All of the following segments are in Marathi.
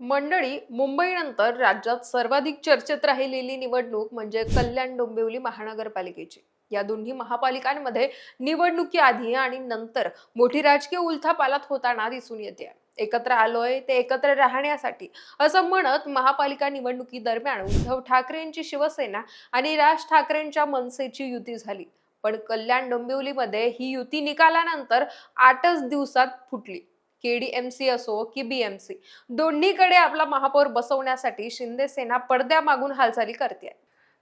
मंडळी मुंबईनंतर राज्यात सर्वाधिक चर्चेत राहिलेली निवडणूक म्हणजे कल्याण डोंबिवली महानगरपालिकेची. या दोन्ही महापालिकांमध्ये निवडणुकी आधी आणि नंतर मोठी राजकीय उलथापालात होताना दिसून येते. एकत्र आलोय ते एकत्र राहण्यासाठी असं म्हणत महापालिका निवडणुकी दरम्यान उद्धव ठाकरेंची शिवसेना आणि राज ठाकरेंच्या मनसेची युती झाली. पण कल्याण डोंबिवलीमध्ये ही युती निकालानंतर आठच दिवसात फुटली. केडीएमसी असो की बीएमसी दोन्हीकडे आपला महापौर बसवण्यासाठी शिंदे सेना पडद्या मागून हालचाली करते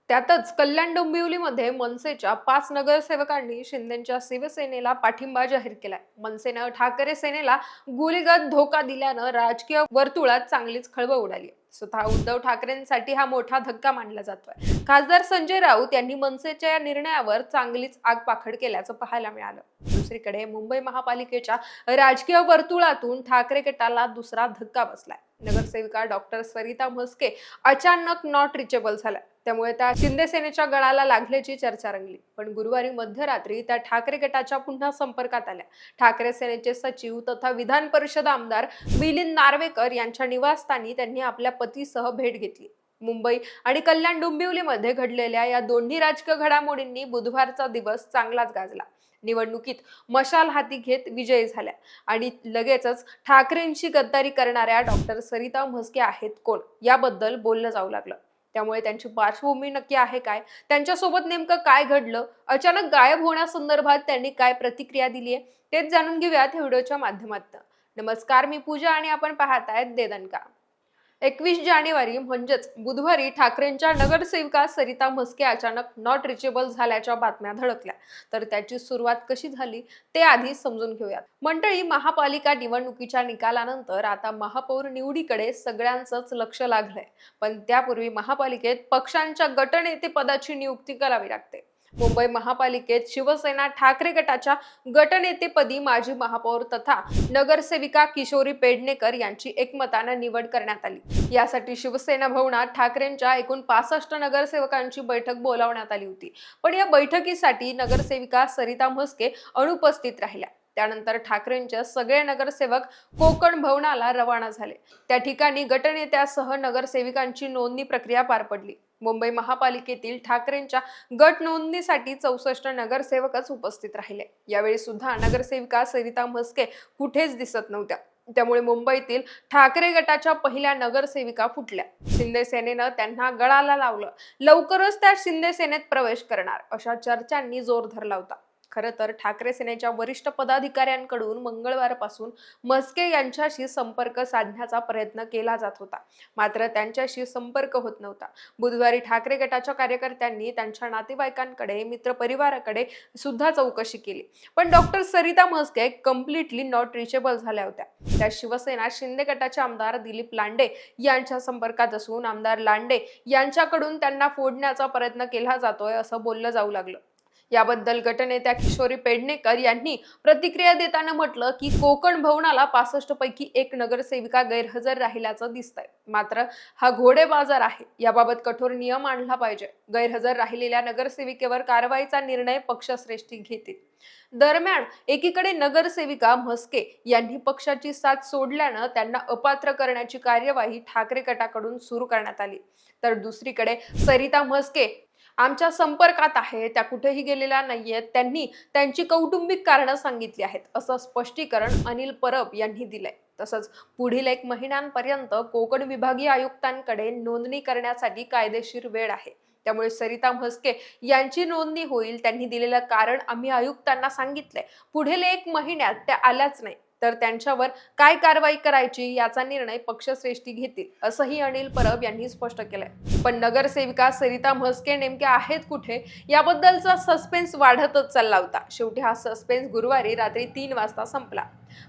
त्यातच कल्याण डोंबिवलीमध्ये मनसेच्या पाच नगरसेवकांनी शिंदेच्या शिवसेनेला पाठिंबा जाहीर केलाय. मनसेनं ठाकरे सेनेला गुलीगत धोका दिल्यानं राजकीय वर्तुळात चांगलीच खळबळ उडाली स्वतः उद्धव ठाकरेंसाठी हा मोठा धक्का मानला जातोय. खासदार संजय राऊत यांनी मनसेच्या या निर्णयावर चांगलीच आगपाखड केल्याचं पाहायला मिळालं. दुसरीकडे मुंबई महापालिकेच्या राजकीय वर्तुळातून ठाकरे गटाला दुसरा धक्का बसलाय. नगरसेविका डॉक्टर सरिता म्हस्के अचानक नॉट रिचेबल झाल्या. त्यामुळे त्या शिंदे सेनेच्या गळाला लागल्याची चर्चा रंगली. पण गुरुवारी मध्यरात्री त्या ठाकरे गटाच्या पुन्हा संपर्कात आल्या. ठाकरे सेनेचे सचिव तथा विधान परिषद आमदार मिलिंद नार्वेकर यांच्या निवासस्थानी त्यांनी आपल्या पतीसह भेट घेतली. मुंबई आणि कल्याण डोंबिवलीमध्ये घडलेल्या या दोन्ही राजकीय घडामोडींनी बुधवारचा दिवस चांगलाच गाजला. निवडणुकीत मशाल हाती घेत विजयी झाल्या. आणि लगेचच ठाकरेंशी गद्दारी करणाऱ्या डॉक्टर सरिता म्हस्के आहेत कोण? याबद्दल बोललं जाऊ लागलं. त्यामुळे त्यांची पार्श्वभूमी नक्की आहे काय? त्यांच्यासोबत नेमकं काय घडलं? अचानक गायब होण्यासंदर्भात त्यांनी काय प्रतिक्रिया दिली आहे? तेच जाणून घेऊयात व्हिडिओच्या माध्यमातून. नमस्कार मी पूजा आणि आपण पाहत आहेत देदनका एकवीस जानेवारी म्हणजेच बुधवारी ठाकरेंच्या नगरसेविका सरिता म्हस्के अचानक नॉट रिचेबल झाल्याच्या बातम्या धडकल्या. तर त्याची सुरुवात कशी झाली ते आधी समजून घेऊयात. मंडळी महापालिका निवडणुकीच्या निकालानंतर आता महापौर निवडीकडे सगळ्यांचंच लक्ष लागलंय. पण त्यापूर्वी महापालिकेत पक्षांच्या गटनेते पदाची नियुक्ती करावी लागते. मुंबई महापालिकेत शिवसेना ठाकरे गटाच्या गटनेतेपदी माजी महापौर तथा नगरसेविका किशोरी पेडणेकर यांची एकमतानं निवड करण्यात आली. यासाठी शिवसेना भवनात ठाकरेंच्या एकूण पासष्ट नगरसेवकांची बैठक बोलावण्यात आली होती. पण या बैठकीसाठी नगरसेविका सरिता म्हस्के अनुपस्थित राहिल्या. त्यानंतर ठाकरेंच्या सगळे नगरसेवक कोकण भवनाला रवाना झाले. त्या ठिकाणी गटनेत्यासह नगरसेविकांची नोंदणी प्रक्रिया पार पडली. मुंबई महापालिकेतील ठाकरेंच्या गट नोंदणीसाठी चौसष्ट नगरसेवकच उपस्थित राहिले. यावेळी सुद्धा नगरसेविका सरिता म्हस्के कुठेच दिसत नव्हत्या. त्यामुळे मुंबईतील ठाकरे गटाच्या पहिल्या नगरसेविका फुटल्या. शिंदे सेनेनं त्यांना गळाला लावलं. लवकरच त्या शिंदे सेनेत प्रवेश करणार अशा चर्चांनी जोर धरला होता. खरं तर ठाकरे सेनेच्या वरिष्ठ पदाधिकाऱ्यांकडून मंगळवारपासून मस्के यांच्याशी संपर्क साधण्याचा प्रयत्न केला जात होता. मात्र त्यांच्याशी संपर्क होत नव्हता. बुधवारी ठाकरे गटाच्या कार्यकर्त्यांनी त्यांच्या नातेवाईकांकडे मित्रपरिवाराकडे सुद्धा चौकशी केली. पण doctor Sarita Mhaske completely not reachable झाल्या होत्या. त्या शिवसेना शिंदे गटाचे आमदार दिलीप लांडे यांच्या संपर्कात असून आमदार लांडे यांच्याकडून त्यांना फोडण्याचा प्रयत्न केला जातोय असं बोललं जाऊ लागलं. याबद्दल गटनेत्या किशोरी पेडणेकर यांनी प्रतिक्रिया देताना म्हटलं की कोकण भवनाला पासष्ट पैकी एक नगरसेविका गैरहजर राहिल्याचं दिसतंय. मात्र हा घोडे बाजार आहे. याबाबत कठोर नियम आणला पाहिजे. गैरहजर राहिलेल्या नगरसेविकेवर कारवाईचा निर्णय पक्षश्रेष्ठी घेतील. दरम्यान एकीकडे नगरसेविका म्हस्के यांनी पक्षाची साथ सोडल्यानं त्यांना अपात्र करण्याची कार्यवाही ठाकरे गटाकडून सुरू करण्यात आली. तर दुसरीकडे सरिता म्हस्के आमच्या संपर्कात आहे त्या कुठेही गेलेल्या नाही आहेत त्यांनी त्यांची कौटुंबिक कारणं सांगितली आहेत असं स्पष्टीकरण अनिल परब यांनी दिलंय. तसंच पुढील एक महिन्यांपर्यंत कोकण विभागीय आयुक्तांकडे नोंदणी करण्यासाठी कायदेशीर वेळ आहे. त्यामुळे सरिता म्हस्के यांची नोंदणी होईल त्यांनी दिलेलं कारण आम्ही आयुक्तांना सांगितलंय. पुढील एक महिन्यात त्या आल्याच नाही तर त्यांच्यावर काय कारवाई करायची याचा निर्णय पक्षश्रेष्ठी घेतील असंही अनिल परब यांनी स्पष्ट केलंय. पण नगरसेविका सरिता म्हस्के नेमक्या आहेत कुठे? याबद्दलचा सस्पेन्स वाढतच चालला होता. शेवटी हा सस्पेन्स गुरुवारी रात्री तीन वाजता संपला.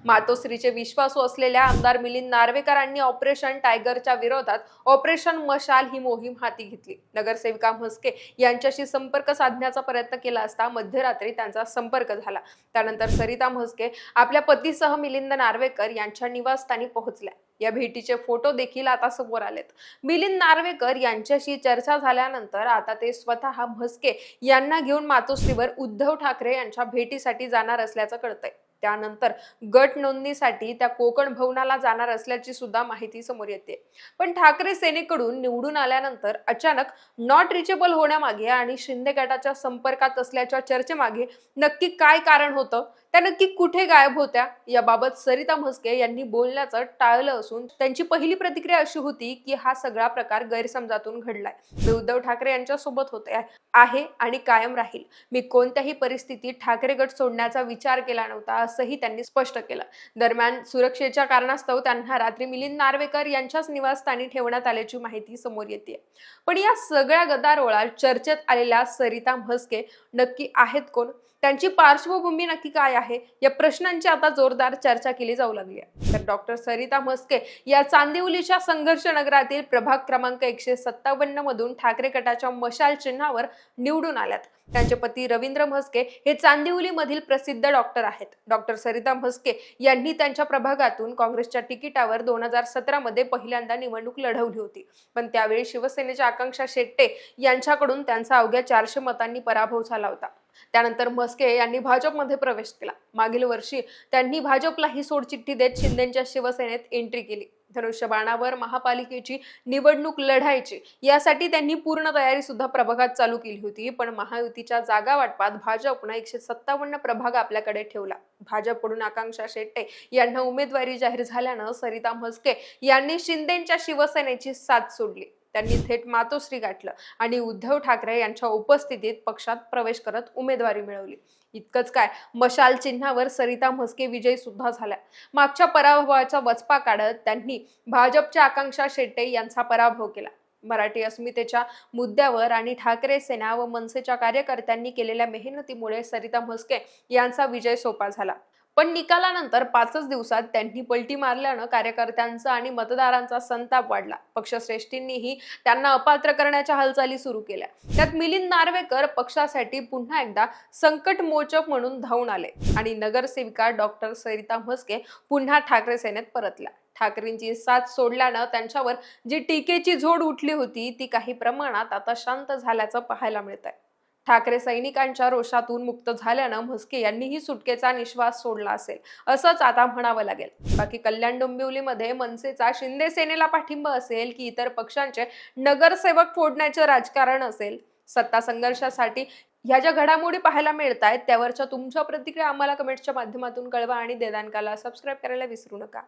मातोश्रीचे विश्वासू असलेल्या आमदार मिलिंद नार्वेकरांनी ऑपरेशन टायगरच्या विरोधात ऑपरेशन मशाल ही मोहीम हाती घेतली. नगरसेविका म्हस्के यांच्याशी संपर्क साधण्याचा प्रयत्न केला असता मध्यरात्री त्यांचा संपर्क झाला. त्यानंतर सरिता म्हस्के आपल्या पतीसह मिलिंद नार्वेकर यांच्या निवासस्थानी पोहोचल्या. या भेटीचे फोटो देखील आता समोर आलेत. मिलिंद नार्वेकर यांच्याशी चर्चा झाल्यानंतर आता ते स्वतः म्हस्के यांना घेऊन मातोश्रीवर उद्धव ठाकरे यांच्या भेटीसाठी जाणार असल्याचं कळतंय. त्यानंतर गट नोंदणीसाठी त्या कोकण भवनाला जाणार असल्याची सुद्धा माहिती समोर येते. पण ठाकरे सेनेकडून निवडून आल्यानंतर अचानक नॉट रिचेबल होण्यामागे आणि शिंदे गटाच्या संपर्कात असल्याच्या चर्चेमागे नक्की काय कारण होतं? त्या नक्की कुठे गायब होत्या याबाबत सरिता म्हस्के यांनी बोलण्याचं टाळलं असून त्यांची पहिली प्रतिक्रिया अशी होती की हा सगळा प्रकार गैरसमजातून घडलाय. मी उद्धव ठाकरे यांच्या सोबत होते आहे आणि कायम राहील. मी कोणत्याही परिस्थितीत ठाकरे गट सोडण्याचा विचार केला नव्हता असंही त्यांनी स्पष्ट केलं. दरम्यान सुरक्षेच्या कारणास्तव त्यांना रात्री मिलिंद नार्वेकर यांच्याच निवासस्थानी ठेवण्यात आल्याची माहिती समोर येते. पण या सगळ्या गदारोळात चर्चेत आलेल्या सरिता म्हस्के नक्की आहेत कोण? त्यांची पार्श्वभूमी नक्की काय आहे? या प्रश्नांची आता जोरदार चर्चा केली जाऊ लागली आहे. तर डॉक्टर सरिता म्हस्के या चांदिवलीच्या संघर्ष नगरातील प्रभाग क्रमांक एकशे सत्तावन्न मधून ठाकरे गटाच्या मशाल चिन्हावर निवडून आल्यात. त्यांचे पती रवींद्र म्हस्के हे चांदिवलीमधील प्रसिद्ध डॉक्टर आहेत. डॉक्टर सरिता म्हस्के यांनी त्यांच्या प्रभागातून काँग्रेसच्या तिकिटावर दोन हजार सतरामध्ये पहिल्यांदा निवडणूक लढवली होती. पण त्यावेळी शिवसेनेच्या आकांक्षा शेट्टे यांच्याकडून त्यांचा अवघ्या चारशे मतांनी पराभव झाला होता. त्यानंतर म्हस्के यांनी भाजपमध्ये प्रवेश केला. मागील वर्षी त्यांनी भाजपला ही सोडचिठ्ठी देत शिंदेच्या शिवसेनेत एंट्री केली. धनुष्यबाणावर महापालिकेची निवडणूक लढायची यासाठी त्यांनी पूर्ण तयारी सुद्धा प्रभागात चालू केली होती पण महायुतीच्या जागा वाटपात भाजपनं एकशे सत्तावन्न प्रभाग आपल्याकडे ठेवला. भाजपकडून आकांक्षा शेट्टे यांना उमेदवारी जाहीर झाल्यानं सरिता म्हस्के यांनी शिंदेच्या शिवसेनेची साथ सोडली. त्यांनी थेट मातोश्री गाठलं आणि उद्धव ठाकरे यांच्या उपस्थितीत पक्षात प्रवेश करत उमेदवारी मिळवली. इतकंच काय मशाल चिन्हावर सरिता म्हस्के विजयी सुद्धा झाल्या. मागच्या पराभवाचा वचपा काढत त्यांनी भाजपच्या आकांक्षा शेट्टे यांचा पराभव केला. मराठी अस्मितेच्या मुद्द्यावर आणि ठाकरे सेना व मनसेच्या कार्यकर्त्यांनी केलेल्या मेहनतीमुळे सरिता म्हस्के यांचा विजय सोपा झाला. पण निकालानंतर पाचच दिवसात त्यांनी पलटी मारल्यानं कार्यकर्त्यांचा आणि मतदारांचा संताप वाढला. पक्षश्रेष्ठींनीही त्यांना अपात्र करण्याच्या हालचाली सुरू केल्या. त्यात मिलिंद नार्वेकर पक्षासाठी पुन्हा एकदा संकट मोचक म्हणून धावून आले आणि नगरसेविका डॉक्टर सरिता म्हस्के पुन्हा ठाकरे सेनेत परतल्या. ठाकरेंची साथ सोडल्यानं त्यांच्यावर जी टीकेची झोड उठली होती ती काही प्रमाणात आता शांत झाल्याचं पाहायला मिळत आहे ठाकरे सैनिकांच्या रोषातून मुक्त झाल्यानं म्हस्के यांनीही सुटकेचा निश्वास सोडला असेल असंच आता म्हणावं लागेल. बाकी कल्याण डोंबिवलीमध्ये मनसेचा शिंदे सेनेला पाठिंबा असेल की इतर पक्षांचे नगरसेवक फोडण्याचे राजकारण असेल? सत्ता संघर्षासाठी ह्या ज्या घडामोडी पाहायला मिळत आहेत त्यावरच्या तुमच्या प्रतिक्रिया आम्हाला कमेंट्सच्या माध्यमातून कळवा आणि देदानकाला सबस्क्राईब करायला विसरू नका.